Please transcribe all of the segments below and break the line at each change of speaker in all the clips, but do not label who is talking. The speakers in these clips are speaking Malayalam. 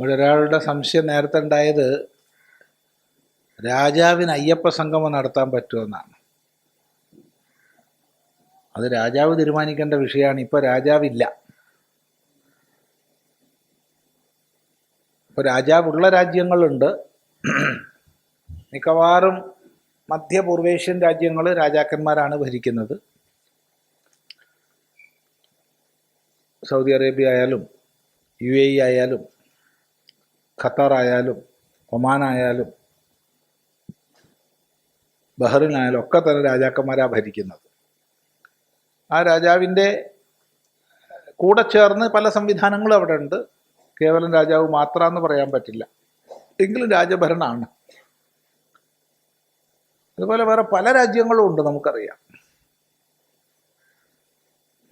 ഒരാളുടെ സംശയം നേരത്തെ ഉണ്ടായത് രാജാവിന് അയ്യപ്പ സംഗമം നടത്താൻ പറ്റുമെന്നാണ്. അത് രാജാവ് തീരുമാനിക്കേണ്ട വിഷയമാണ്. ഇപ്പോൾ രാജാവില്ല. ഇപ്പോൾ രാജാവുള്ള രാജ്യങ്ങളുണ്ട്. മിക്കവാറും മധ്യപൂർവേഷ്യൻ രാജ്യങ്ങൾ രാജാക്കന്മാരാണ് ഭരിക്കുന്നത്. സൗദി അറേബ്യ ആയാലും യു എ ഇ ആയാലും ഖത്തർ ആയാലും ഒമാനായാലും ബഹ്റിൻ ആയാലും ഒക്കെ തന്നെ രാജാക്കന്മാരാണ് ഭരിക്കുന്നത്. ആ രാജാവിന്റെ കൂടെ ചേർന്ന് പല സംവിധാനങ്ങളും അവിടെ ഉണ്ട് കേവലം രാജാവ് മാത്രമെന്ന് പറയാൻ പറ്റില്ല. എങ്കിലും രാജഭരണമാണ് അതുപോലെ വേറെ പല രാജ്യങ്ങളും ഉണ്ട് നമുക്കറിയാം.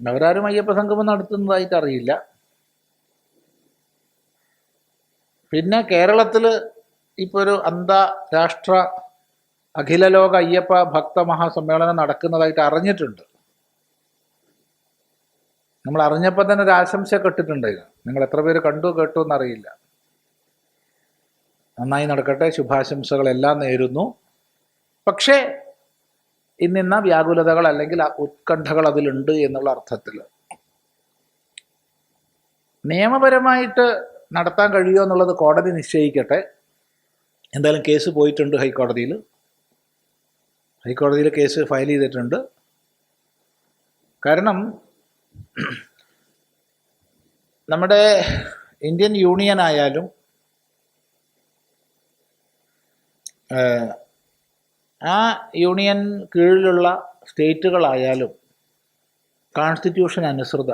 അവരാരും അയ്യപ്പ സംഗമം നടത്തുന്നതായിട്ട് അറിയില്ല. പിന്നെ കേരളത്തിൽ ഇപ്പോൾ ഒരു അന്താരാഷ്ട്ര അഖില ലോക അയ്യപ്പ ഭക്ത മഹാസമ്മേളനം നടക്കുന്നതായിട്ട് അറിഞ്ഞിട്ടുണ്ട്. നമ്മൾ അറിഞ്ഞപ്പോൾ തന്നെ ഒരു ആശംസ കെട്ടിട്ടുണ്ട് നിങ്ങൾ എത്ര പേര് കണ്ടു കേട്ടു എന്നറിയില്ല. നന്നായി നടക്കട്ടെ ശുഭാശംസകളെല്ലാം നേരുന്നു. പക്ഷേ ഇന്നിന്ന വ്യാകുലതകൾ അല്ലെങ്കിൽ ആ ഉത്കണ്ഠകൾ അതിലുണ്ട് എന്നുള്ള അർത്ഥത്തിൽ. നിയമപരമായിട്ട് നടത്താൻ കഴിയുമോ എന്നുള്ളത് കോടതി നിശ്ചയിക്കട്ടെ. എന്തായാലും കേസ് പോയിട്ടുണ്ട് ഹൈക്കോടതിയിൽ. ഹൈക്കോടതിയിൽ കേസ് ഫയൽ ചെയ്തിട്ടുണ്ട്. കാരണം നമ്മുടെ ഇന്ത്യൻ യൂണിയൻ ആയാലും ആ യൂണിയൻ കീഴിലുള്ള സ്റ്റേറ്റുകളായാലും കോൺസ്റ്റിറ്റ്യൂഷൻ അനുസൃത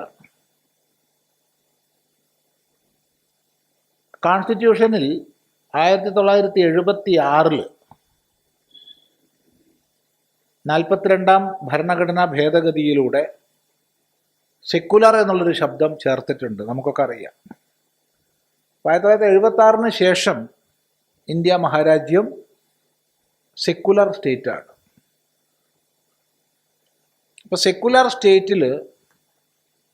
കോൺസ്റ്റിറ്റ്യൂഷനിൽ ആയിരത്തി തൊള്ളായിരത്തി എഴുപത്തി ആറിൽ നാൽപ്പത്തിരണ്ടാം ഭരണഘടനാ ഭേദഗതിയിലൂടെ സെക്കുലർ എന്നുള്ളൊരു ശബ്ദം ചേർത്തിട്ടുണ്ട്. നമുക്കൊക്കെ അറിയാം. ആയിരത്തി തൊള്ളായിരത്തി എഴുപത്തി ആറിന് ശേഷം ഇന്ത്യ മഹാരാജ്യം സെക്കുലർ സ്റ്റേറ്റാണ് അപ്പോൾ സെക്കുലർ സ്റ്റേറ്റിൽ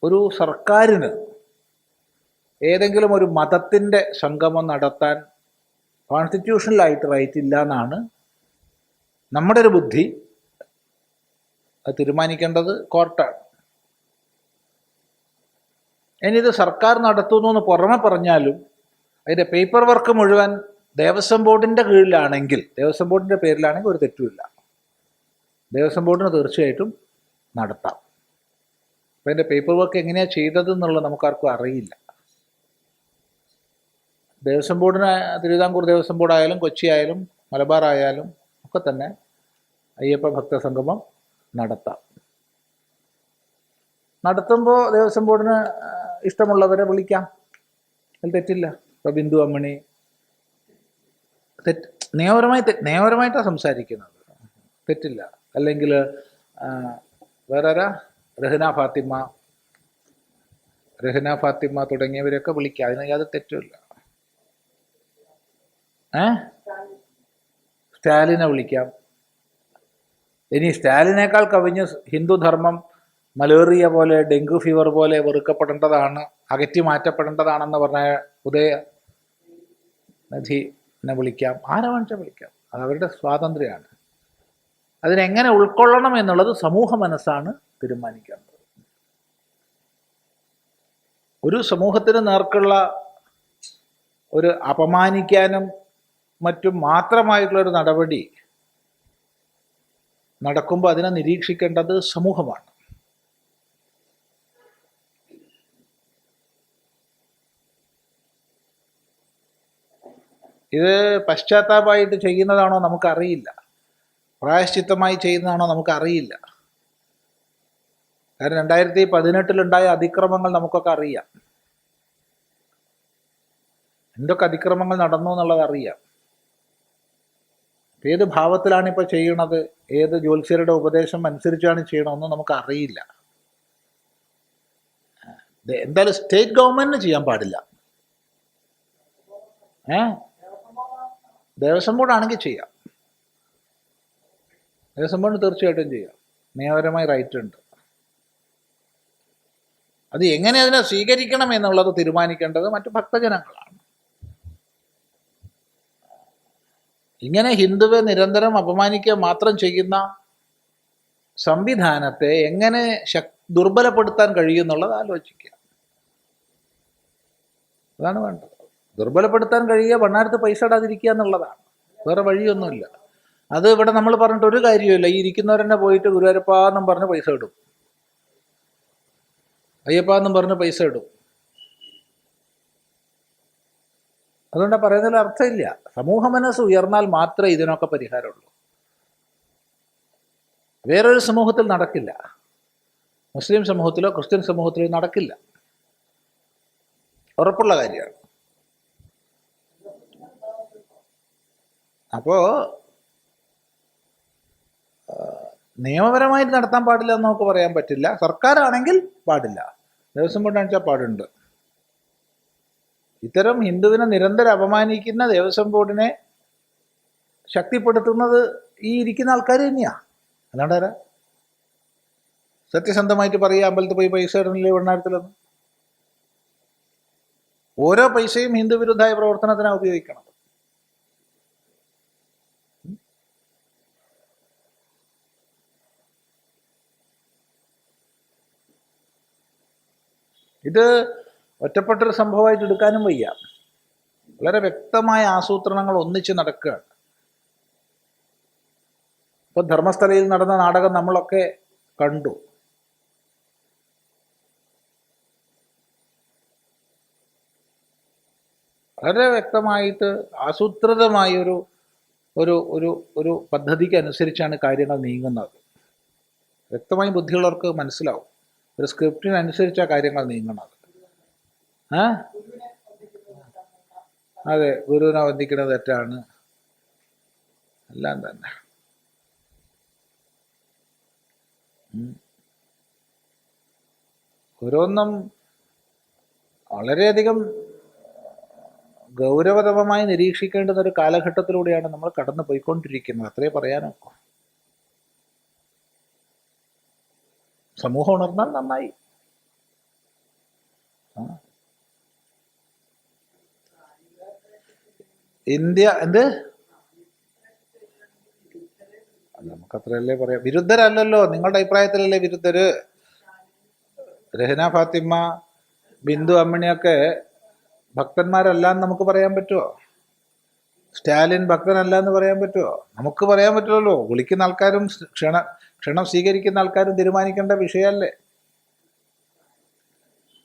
ഒരു സർക്കാരിന് ഏതെങ്കിലും ഒരു മതത്തിന്റെ സംഗമം നടത്താൻ കോൺസ്റ്റിറ്റ്യൂഷണലായിട്ട് റൈറ്റ് ഇല്ല എന്നാണ് നമ്മുടെ ഒരു ബുദ്ധി. തീരുമാനിക്കേണ്ടത് കോർട്ടാണ് ഇനി ഇത് സർക്കാർ നടത്തുന്നു എന്ന് പുറമെ പറഞ്ഞാലും അതിന്റെ പേപ്പർ വർക്ക് മുഴുവൻ ദേവസ്വം ബോർഡിന്റെ കീഴിലാണെങ്കിൽ ദേവസ്വം ബോർഡിന്റെ പേരിലാണെങ്കിൽ ഒരു തെറ്റുമില്ല. ദേവസ്വം ബോർഡിന് തീർച്ചയായിട്ടും നടത്താം. അപ്പം അതിന്റെ പേപ്പർ വർക്ക് എങ്ങനെയാണ് ചെയ്തതെന്നുള്ളത് നമുക്കാർക്കും അറിയില്ല. ദേവസ്വം ബോർഡിന് തിരുവിതാംകൂർ ദേവസ്വം ബോർഡ് ആയാലും കൊച്ചി ആയാലും മലബാർ ആയാലും ഒക്കെ തന്നെ അയ്യപ്പ ഭക്ത സംഗമം നടത്താം. നടത്തുമ്പോൾ ദേവസ്വം ബോർഡിന് ഇഷ്ടമുള്ളവരെ വിളിക്കാം. അതിൽ തെറ്റില്ല. ഇപ്പോൾ ബിന്ദു അമ്മണി തെറ്റ് നിയമപരമായി നിയമപരമായിട്ടാണ് സംസാരിക്കുന്നത്. തെറ്റില്ല. അല്ലെങ്കിൽ വേറെ ആരാ രഹന ഫാത്തിമ. രഹന ഫാത്തിമ തുടങ്ങിയവരെയൊക്കെ വിളിക്കുക അതിന് യാതൊരു തെറ്റുമില്ല ഏ? സ്റ്റാലിനെ വിളിക്കാം. ഇനി സ്റ്റാലിനേക്കാൾ കവിഞ്ഞ് ഹിന്ദുധർമ്മം മലേറിയ പോലെ ഡെങ്കു ഫീവർ പോലെ വെറുക്കപ്പെടേണ്ടതാണ് അകറ്റി മാറ്റപ്പെടേണ്ടതാണെന്ന് പറഞ്ഞ ഉദയ നദിനെ വിളിക്കാം. ആരെ വേണിച്ചാൽ വിളിക്കാം? അത് അവരുടെ സ്വാതന്ത്ര്യമാണ്. അതിനെങ്ങനെ ഉൾക്കൊള്ളണം എന്നുള്ളത് സമൂഹ മനസ്സാണ് തീരുമാനിക്കേണ്ടത്. ഒരു സമൂഹത്തിന് നേർക്കുള്ള ഒരു അപമാനിക്കാനും മറ്റും മാത്രമായിട്ടുള്ള ഒരു നടപടി നടക്കുമ്പോൾ അതിനെ നിരീക്ഷിക്കേണ്ടത് സമൂഹമാണ്. ഇത് പശ്ചാത്താപമായിട്ട് ചെയ്യുന്നതാണോ നമുക്കറിയില്ല. പ്രായശ്ചിത്തമായി ചെയ്യുന്നതാണോ നമുക്കറിയില്ല. കാരണം രണ്ടായിരത്തി പതിനെട്ടിലുണ്ടായ അതിക്രമങ്ങൾ നമുക്കൊക്കെ അറിയാം. എന്തൊക്കെ അതിക്രമങ്ങൾ നടന്നു എന്നുള്ളത് അറിയാം. ഏത് ഭാവത്തിലാണ് ഇപ്പോൾ ചെയ്യണത്? ഏത് ജ്യോത്സ്യരുടെ ഉപദേശം അനുസരിച്ചാണ് ചെയ്യണമെന്ന് നമുക്കറിയില്ല. എന്തായാലും സ്റ്റേറ്റ് ഗവൺമെന്റിന് ചെയ്യാൻ പാടില്ല. ഏ? ദേവസ്വം ബോർഡാണെങ്കിൽ ചെയ്യാം. ദേവസ്വം ബോർഡിന് തീർച്ചയായിട്ടും ചെയ്യാം. നിയമപരമായി റൈറ്റ് ഉണ്ട്. അത് എങ്ങനെ അതിനെ സ്വീകരിക്കണം എന്നുള്ളത് തീരുമാനിക്കേണ്ടത് മറ്റു ഭക്തജനങ്ങളാണ്. ഇങ്ങനെ ഹിന്ദുവെ നിരന്തരം അപമാനിക്കുക മാത്രം ചെയ്യുന്ന സംവിധാനത്തെ എങ്ങനെ ശക് ദുർബലപ്പെടുത്താൻ കഴിയുമെന്നുള്ളത് ആലോചിക്കുക. അതാണ് വേണ്ടത്. ദുർബലപ്പെടുത്താൻ കഴിയുക ഭണ്ണാരത്ത് പൈസ ഇടാതിരിക്കുക എന്നുള്ളതാണ്. വേറെ വഴിയൊന്നുമില്ല. അത് ഇവിടെ നമ്മൾ പറഞ്ഞിട്ട് ഒരു കാര്യമില്ല ഈ ഇരിക്കുന്നവരെന്നെ പോയിട്ട് ഗുരുവായൂരപ്പാന്നും പറഞ്ഞ് പൈസ ഇടും. അയ്യപ്പാന്നും പറഞ്ഞ് പൈസ ഇടും. അതുകൊണ്ട് പറയുന്നതിൽ അർത്ഥമില്ല. സമൂഹ മനസ്സ് ഉയർന്നാൽ മാത്രമേ ഇതിനൊക്കെ പരിഹാരമുള്ളൂ. വേറൊരു സമൂഹത്തിൽ നടക്കില്ല. മുസ്ലിം സമൂഹത്തിലോ ക്രിസ്ത്യൻ സമൂഹത്തിലോ നടക്കില്ല. ഉറപ്പുള്ള കാര്യമാണ്. അപ്പോൾ നിയമപരമായിട്ട് നടത്താൻ പാടില്ല എന്ന് നമുക്ക് പറയാൻ പറ്റില്ല. സർക്കാരാണെങ്കിൽ പാടില്ല. ദേവസ്വം ബോർഡ് അണിച്ചാൽ പാടുണ്ട്. ഇത്തരം ഹിന്ദുവിനെ നിരന്തരം അപമാനിക്കുന്ന ദേവസ്വം ബോർഡിനെ ശക്തിപ്പെടുത്തുന്നത് ഈ ഇരിക്കുന്ന ആൾക്കാർ തന്നെയാ. അല്ലാണ്ട് ആരാ? സത്യസന്ധമായിട്ട് പറയുക അമ്പലത്തിൽ പോയി പൈസ ഇടണില്ലേ വെണ്ണാരത്തിലൊന്നും ഓരോ പൈസയും ഹിന്ദു വിരുദ്ധമായ പ്രവർത്തനത്തിനാണ് ഉപയോഗിക്കണം. ഇത് ഒറ്റപ്പെട്ടൊരു സംഭവമായിട്ട് എടുക്കാനും വയ്യ. വളരെ വ്യക്തമായ ആസൂത്രണങ്ങൾ ഒന്നിച്ച് നടക്കുകയാണ്. ഇപ്പൊ ധർമ്മസ്ഥലയിൽ നടന്ന നാടകം നമ്മളൊക്കെ കണ്ടു. വളരെ വ്യക്തമായിട്ട് ആസൂത്രിതമായ ഒരു ഒരു ഒരു ഒരു പദ്ധതിക്ക് അനുസരിച്ചാണ് കാര്യങ്ങൾ നീങ്ങുന്നത്. വ്യക്തമായി ബുദ്ധിയുള്ളവർക്ക് മനസ്സിലാവും. ഒരു സ്ക്രിപ്റ്റിനനുസരിച്ച കാര്യങ്ങൾ നീങ്ങണത്. ആ? അതെ ഗുരുവിനെ വന്ദിക്കുന്നത് തെറ്റാണ്. എല്ലാം തന്നെ. ഓരോന്നും വളരെയധികം ഗൗരവതമമായി നിരീക്ഷിക്കേണ്ടുന്ന ഒരു കാലഘട്ടത്തിലൂടെയാണ് നമ്മൾ കടന്നു പോയിക്കൊണ്ടിരിക്കുന്നത് അത്രേ പറയാനൊക്കെ സമൂഹം ഉണർന്നാൽ നന്നായി. ഇന്ത്യ എന്ത്? നമുക്കത്രയല്ലേ പറയാം. വിരുദ്ധരല്ലല്ലോ. നിങ്ങളുടെ അഭിപ്രായത്തിലല്ലേ വിരുദ്ധര്? രഹന ഫാത്തിമ ബിന്ദു അമ്മിണിയൊക്കെ ഭക്തന്മാരല്ല എന്ന് നമുക്ക് പറയാൻ പറ്റുമോ സ്റ്റാലിൻ ഭക്തനല്ല എന്ന് പറയാൻ പറ്റുമോ നമുക്ക് പറയാൻ പറ്റുമല്ലോ വിളിക്കുന്ന ആൾക്കാരും ക്ഷണ ക്ഷണം സ്വീകരിക്കുന്ന ആൾക്കാരും തീരുമാനിക്കേണ്ട വിഷയമല്ലേ?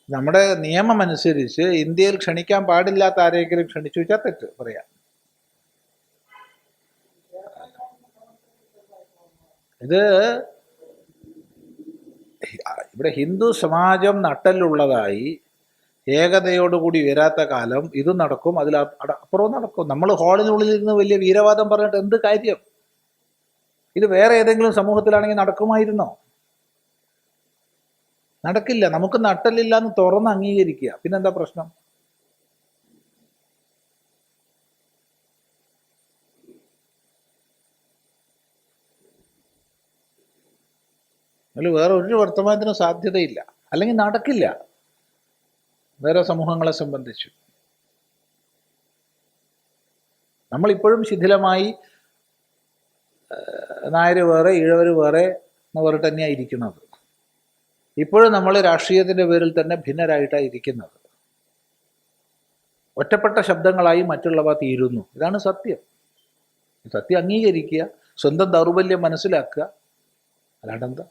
നമ്മുടെ നിയമം അനുസരിച്ച് ഇന്ത്യയിൽ ക്ഷണിക്കാൻ പാടില്ലാത്ത ആരെങ്കിലും ക്ഷണിച്ചു വെച്ചാൽ തെറ്റ് പറയാം. ഇത് ഇവിടെ ഹിന്ദു സമാജം നട്ടലുള്ളതായി ഏകതയോടുകൂടി വരാത്ത കാലം ഇത് നടക്കും. അതിൽ അപ്പുറവും നടക്കും. നമ്മൾ ഹാളിനുള്ളിൽ ഇരുന്ന് വലിയ വീരവാദം പറഞ്ഞിട്ട് എന്ത് കാര്യം? ഇത് വേറെ ഏതെങ്കിലും സമൂഹത്തിലാണെങ്കിൽ നടക്കുമായിരുന്നോ? നടക്കില്ല. നമുക്ക് നട്ടലില്ല എന്ന് തുറന്ന് അംഗീകരിക്കുക. പിന്നെന്താ പ്രശ്നം? അതിൽ വേറെ ഒരു വർത്തമാനത്തിനും സാധ്യതയില്ല. അല്ലെങ്കിൽ നടക്കില്ല. വേറെ സമൂഹങ്ങളെ സംബന്ധിച്ച്. നമ്മളിപ്പോഴും ശിഥിലമായി നായർ വേറെ ഈഴവർ വേറെ എന്ന് പറഞ്ഞിട്ട് തന്നെയാണ് ഇരിക്കുന്നത്. ഇപ്പോഴും നമ്മൾ രാഷ്ട്രീയത്തിന്റെ പേരിൽ തന്നെ ഭിന്നരായിട്ടാണ് ഇരിക്കുന്നത്. ഒറ്റപ്പെട്ട ശബ്ദങ്ങളായി മറ്റുള്ളവ തീരുന്നു. ഇതാണ് സത്യം. സത്യം അംഗീകരിക്കുക സ്വന്തം ദൗർബല്യം മനസ്സിലാക്കുക. അല്ലാണ്ടെന്താ